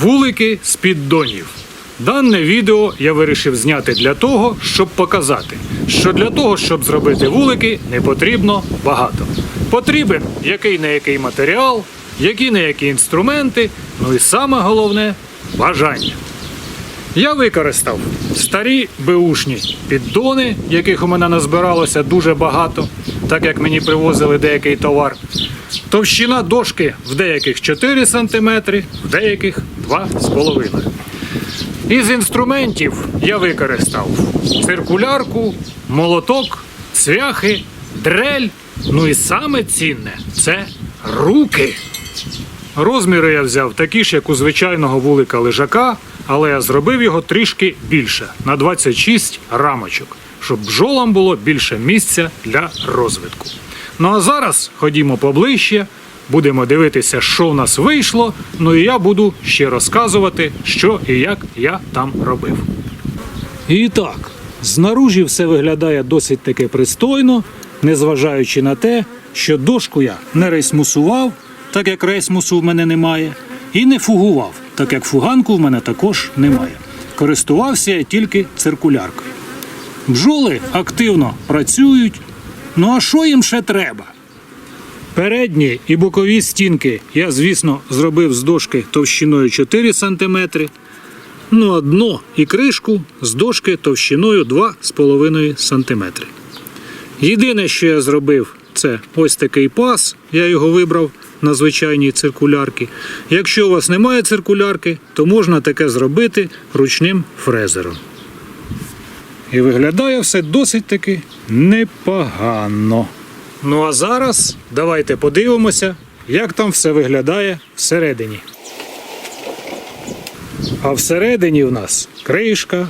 Вулики з піддонів. Дане відео я вирішив зняти для того, щоб показати, що для того, щоб зробити вулики, не потрібно багато. Потрібен який не який матеріал, які не які інструменти, ну і саме головне бажання. Я використав старі беушні піддони, яких у мене назбиралося дуже багато, так як мені привозили деякий товар. Товщина дошки в деяких 4 см, в деяких 2,5 Із інструментів я використав циркулярку, молоток, цвяхи, дрель. Ну і саме цінне це руки. Розміри я взяв такі ж, як у звичайного вулика лежака, але я зробив його трішки більше на 26 рамочок, щоб бджолам було більше місця для розвитку. Ну а зараз ходімо поближче, будемо дивитися, що в нас вийшло. Ну і я буду ще розказувати, що і як я там робив. І так, знаружі все виглядає досить таки пристойно, незважаючи на те, що дошку я не рейсмусував, так як рейсмусу в мене немає, і не фугував, так як фуганку в мене також немає. Користувався я тільки циркуляркою. Бджоли активно працюють. Ну а що їм ще треба? Передні і бокові стінки я, звісно, зробив з дошки товщиною 4 см. Ну а дно і кришку з дошки товщиною 2,5 см. Єдине, що я зробив, це ось такий пас. Я його вибрав на звичайній циркулярці. Якщо у вас немає циркулярки, то можна таке зробити ручним фрезером. І виглядає все досить таки непогано. Ну а зараз давайте подивимося, як там все виглядає всередині. А всередині в нас кришка,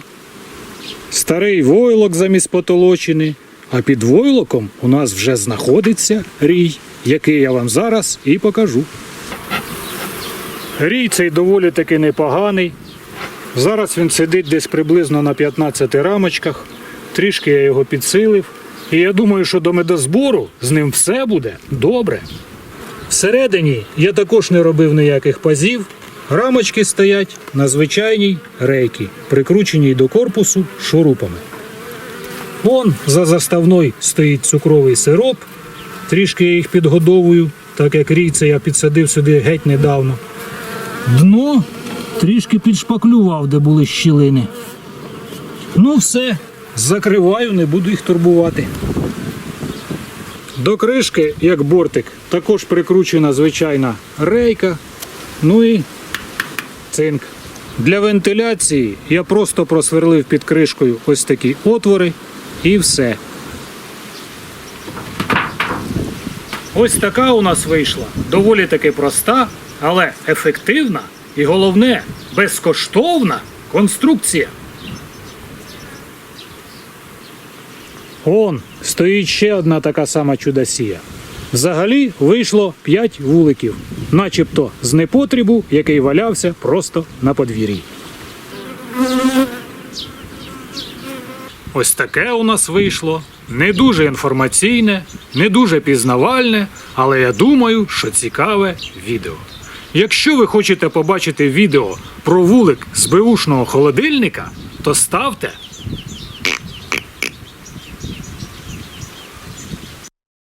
старий войлок замість потолочини, а під войлоком у нас вже знаходиться рій, який я вам зараз і покажу. Рій цей доволі таки непоганий. Зараз він сидить десь приблизно на 15 рамочках. Трішки я його підсилив. І я думаю, що до медозбору з ним все буде добре. Всередині я також не робив ніяких пазів. Рамочки стоять на звичайній рейкі, прикрученій до корпусу шурупами. Вон за заставною стоїть цукровий сироп. Трішки я їх підгодовую, так як рійце я підсадив сюди геть недавно. Дно трішки підшпаклював, де були щілини. Ну все, закриваю, не буду їх турбувати. До кришки, як бортик, також прикручена звичайна рейка. Ну і цинк. Для вентиляції я просто просверлив під кришкою ось такі отвори і все. Ось така у нас вийшла. Доволі таки проста, але ефективна і головне безкоштовна конструкція. Он стоїть ще одна така сама чудосія. Взагалі вийшло 5 вуликів, начебто з непотрібу, який валявся просто на подвір'ї. Ось таке у нас вийшло. Не дуже інформаційне, не дуже пізнавальне, але я думаю, що цікаве відео. Якщо ви хочете побачити відео про вулик з беушного холодильника, то ставте